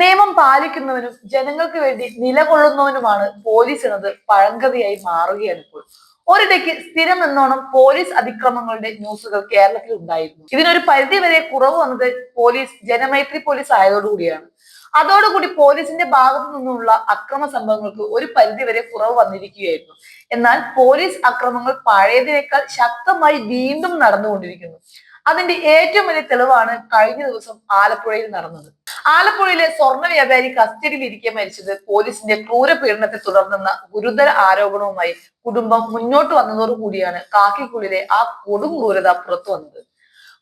നിയമം പാലിക്കുന്നവനും ജനങ്ങൾക്ക് വേണ്ടി നിലകൊള്ളുന്നവനുമാണ് പോലീസ് എന്നത് പഴങ്കഥയായി മാറുകയാണ് ഇപ്പോൾ. ഒരിടയ്ക്ക് സ്ഥിരം എന്നോണം പോലീസ് അതിക്രമങ്ങളുടെ ന്യൂസുകൾ കേരളത്തിൽ ഉണ്ടായിരുന്നു. ഇതിനൊരു പരിധി വരെ കുറവ് വന്നത് പോലീസ് ജനമൈത്രി പോലീസ് ആയതോടുകൂടിയാണ് അതോടുകൂടി പോലീസിന്റെ ഭാഗത്തു നിന്നുള്ള അക്രമ സംഭവങ്ങൾക്ക് ഒരു പരിധി വരെ കുറവ് വന്നിരിക്കുകയായിരുന്നു. എന്നാൽ പോലീസ് അക്രമങ്ങൾ പഴയതിനേക്കാൾ ശക്തമായി വീണ്ടും നടന്നുകൊണ്ടിരിക്കുന്നു. അതിന്റെ ഏറ്റവും വലിയ തെളിവാണ് കഴിഞ്ഞ ദിവസം ആലപ്പുഴയിൽ നടന്നത്. ആലപ്പുഴയിലെ സ്വർണ വ്യാപാരി കസ്റ്റഡിയിലിരിക്കെ മരിച്ചത് പോലീസിന്റെ ക്രൂരപീഡനത്തെ തുടർന്നെന്ന ഗുരുതര ആരോപണവുമായി കുടുംബം മുന്നോട്ട് വന്നതോടുകൂടിയാണ് കാക്കിക്കുള്ളിലെ ആ കൊടും ക്രൂരത പുറത്തു വന്നത്.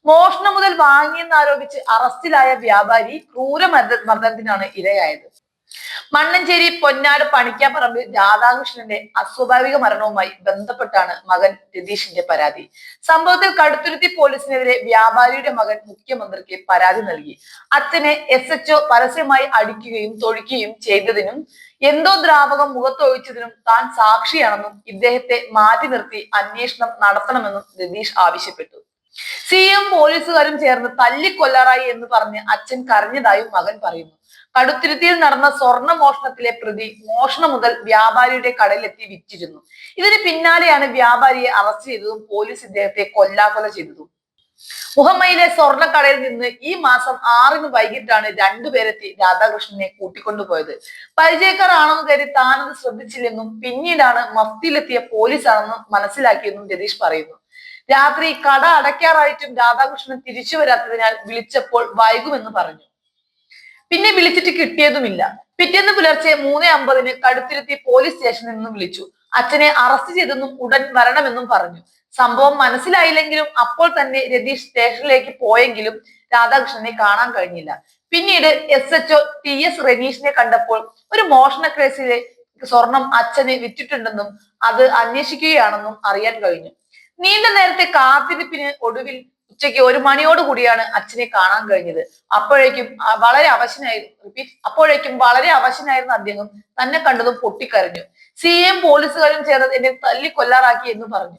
മോഷണം മുതൽ വാങ്ങിയെന്നാരോപിച്ച് അറസ്റ്റിലായ വ്യാപാരി ക്രൂര മർദ്ദ- മർദ്ദനത്തിനാണ് ഇരയായത്. മണ്ണഞ്ചേരി പൊന്നാട് പണിക്കാപ്പറമ്പിൽ രാധാകൃഷ്ണന്റെ അസ്വാഭാവിക മരണവുമായി ബന്ധപ്പെട്ടാണ് മകൻ രതീഷിന്റെ പരാതി. സംഭവത്തിൽ കടുത്തുരുത്തി പോലീസിനെതിരെ വ്യാപാരിയുടെ മകൻ മുഖ്യമന്ത്രിക്ക് പരാതി നൽകി. അച്ഛനെ എസ് എച്ച്ഒ പരസ്യമായി അടിക്കുകയും തൊഴിക്കുകയും ചെയ്തതിനും എന്തോ ദ്രാവകം മുഖത്തൊഴിച്ചതിനും താൻ സാക്ഷിയാണെന്നും ഇദ്ദേഹത്തെ മാറ്റി നിർത്തി അന്വേഷണം നടത്തണമെന്നും രതീഷ് ആവശ്യപ്പെട്ടു. സി എം പോലീസുകാരും ചേർന്ന് തല്ലിക്കൊല്ലാറായി എന്ന് പറഞ്ഞ് അച്ഛൻ കരഞ്ഞതായും മകൻ പറയുന്നു. കടുത്തുരുത്തിയിൽ നടന്ന സ്വർണ മോഷണത്തിലെ പ്രതി മോഷണം മുതൽ വ്യാപാരിയുടെ കടയിലെത്തി വിറ്റിരുന്നു. ഇതിന് പിന്നാലെയാണ് വ്യാപാരിയെ അറസ്റ്റ് ചെയ്തതും പോലീസ് ഇദ്ദേഹത്തെ കൊല്ലാകൊല ചെയ്തതും. മുഹമ്മയിലെ സ്വർണക്കടയിൽ നിന്ന് ഈ മാസം ആറിന് വൈകിട്ടാണ് രണ്ടുപേരെത്തി രാധാകൃഷ്ണനെ കൂട്ടിക്കൊണ്ടുപോയത്. പരിചയക്കാരാണെന്ന് കരുതി താനത് ശ്രദ്ധിച്ചില്ലെന്നും പിന്നീടാണ് മഫ്തിയിലെത്തിയ പോലീസാണെന്നും മനസ്സിലാക്കിയെന്നും രതീഷ് പറയുന്നു. രാത്രി കട അടയ്ക്കാറായിട്ടും രാധാകൃഷ്ണൻ തിരിച്ചു വരാത്തതിനാൽ വിളിച്ചപ്പോൾ വൈകുമെന്ന് പറഞ്ഞു. പിന്നെ വിളിച്ചിട്ട് കിട്ടിയതുമില്ല. പിറ്റേന്ന് പുലർച്ചെ മൂന്ന് അമ്പതിന് കടുത്തിരുത്തി പോലീസ് സ്റ്റേഷനിൽ നിന്നും വിളിച്ചു. അച്ഛനെ അറസ്റ്റ് ചെയ്തെന്നും ഉടൻ വരണമെന്നും പറഞ്ഞു. സംഭവം മനസ്സിലായില്ലെങ്കിലും അപ്പോൾ തന്നെ രതീഷ് സ്റ്റേഷനിലേക്ക് പോയെങ്കിലും രാധാകൃഷ്ണനെ കാണാൻ കഴിഞ്ഞില്ല. പിന്നീട് എസ് എച്ച്ഒ ടി എസ് റനീഷിനെ കണ്ടപ്പോൾ ഒരു മോഷണ കേസിലെ സ്വർണം അച്ഛനെ വിറ്റിട്ടുണ്ടെന്നും അത് അന്വേഷിക്കുകയാണെന്നും അറിയാൻ കഴിഞ്ഞു. നീണ്ട നേരത്തെ കാത്തിരിപ്പിന് ഒടുവിൽ ഉച്ചയ്ക്ക് ഒരു മണിയോട് കൂടിയാണ് അച്ഛനെ കാണാൻ കഴിഞ്ഞത്. അപ്പോഴേക്കും വളരെ അവശനായിരുന്നു. റിപ്പീറ്റ് അപ്പോഴേക്കും വളരെ അവശനായിരുന്ന അദ്ദേഹം തന്നെ കണ്ടതും പൊട്ടിക്കരഞ്ഞു. സി എം പോലീസുകാരും ചേർന്ന് എന്നെ തല്ലിക്കൊല്ലാറാക്കി എന്ന് പറഞ്ഞു.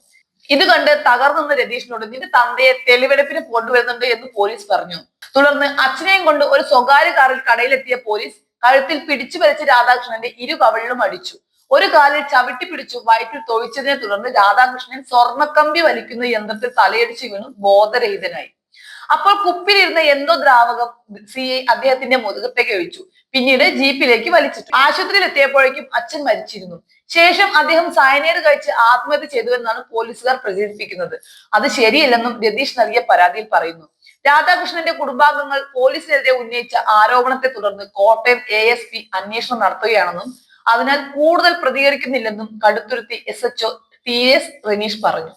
ഇത് കണ്ട് തകർന്നെന്ന് രതീഷിനോട് നിന്റെ തന്തയെ തെളിവെടുപ്പിന് കൊണ്ടുവരുന്നുണ്ട് എന്ന് പോലീസ് പറഞ്ഞു. തുടർന്ന് അച്ഛനെയും കൊണ്ട് ഒരു സ്വകാര്യ കാറിൽ കടയിലെത്തിയ പോലീസ് കഴുത്തിൽ പിടിച്ചു വലിച്ച് രാധാകൃഷ്ണന്റെ ഇരു കവളിലും അടിച്ചു. ഒരു കാലിൽ ചവിട്ടി പിടിച്ചു വയറ്റിൽ തൊഴിച്ചതിനെ തുടർന്ന് രാധാകൃഷ്ണൻ സ്വർണക്കമ്പി വലിക്കുന്ന യന്ത്രത്തിൽ തലയടിച്ചു വീണു ബോധരഹിതനായി. അപ്പോൾ കുപ്പിലിരുന്ന എന്തോ ദ്രാവകം സി ഐ അദ്ദേഹത്തിന്റെ മുതുകത്തേക്ക് ഒഴിച്ചു. പിന്നീട് ജീപ്പിലേക്ക് വലിച്ചിട്ടു. ആശുപത്രിയിൽ എത്തിയപ്പോഴേക്കും അച്ഛൻ മരിച്ചിരുന്നു. ശേഷം അദ്ദേഹം സയനൈഡ് കഴിച്ച് ആത്മഹത്യ ചെയ്തു എന്നാണ് പോലീസുകാർ പ്രചരിപ്പിക്കുന്നത്. അത് ശരിയല്ലെന്നും രതീഷ് നൽകിയ പരാതിയിൽ പറയുന്നു. രാധാകൃഷ്ണന്റെ കുടുംബാംഗങ്ങൾ പോലീസിനെതിരെ ഉന്നയിച്ച ആരോപണത്തെ തുടർന്ന് കോട്ടയം എ എസ് പി അന്വേഷണം നടത്തുകയാണെന്നും അതിനാൽ കൂടുതൽ പ്രതികരിക്കുന്നില്ലെന്നും Kaduthuruthy S HO T S Ranish പറഞ്ഞു.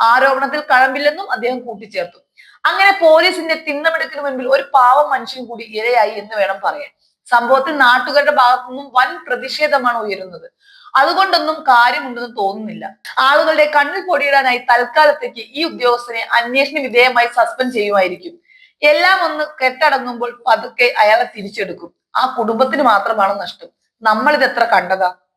ആരോപണത്തിൽ കഴമ്പില്ലെന്നും അദ്ദേഹം കൂട്ടിച്ചേർത്തു. അങ്ങനെ പോലീസിന്റെ തിന്നമെടുക്കിന് മുൻപിൽ ഒരു പാവം മനുഷ്യൻ കൂടി ഇരയായി എന്ന് വേണം പറയാൻ. സംഭവത്തിൽ നാട്ടുകാരുടെ ഭാഗത്തു നിന്നും വൻ പ്രതിഷേധമാണ് ഉയരുന്നത്. അതുകൊണ്ടൊന്നും കാര്യമുണ്ടെന്ന് തോന്നുന്നില്ല. ആളുകളുടെ കണ്ണിൽ പൊടിയിടാനായി തൽക്കാലത്തേക്ക് ഈ ഉദ്യോഗസ്ഥനെ അന്വേഷണ വിധേയമായി സസ്പെൻഡ് ചെയ്യുമായിരിക്കും. എല്ലാം ഒന്ന് കെട്ടടങ്ങുമ്പോൾ പതുക്കെ അയാളെ തിരിച്ചെടുക്കും. ആ കുടുംബത്തിന് മാത്രമാണ് നഷ്ടം. നമ്മൾ ഇത് എത്ര കണ്ടതാ?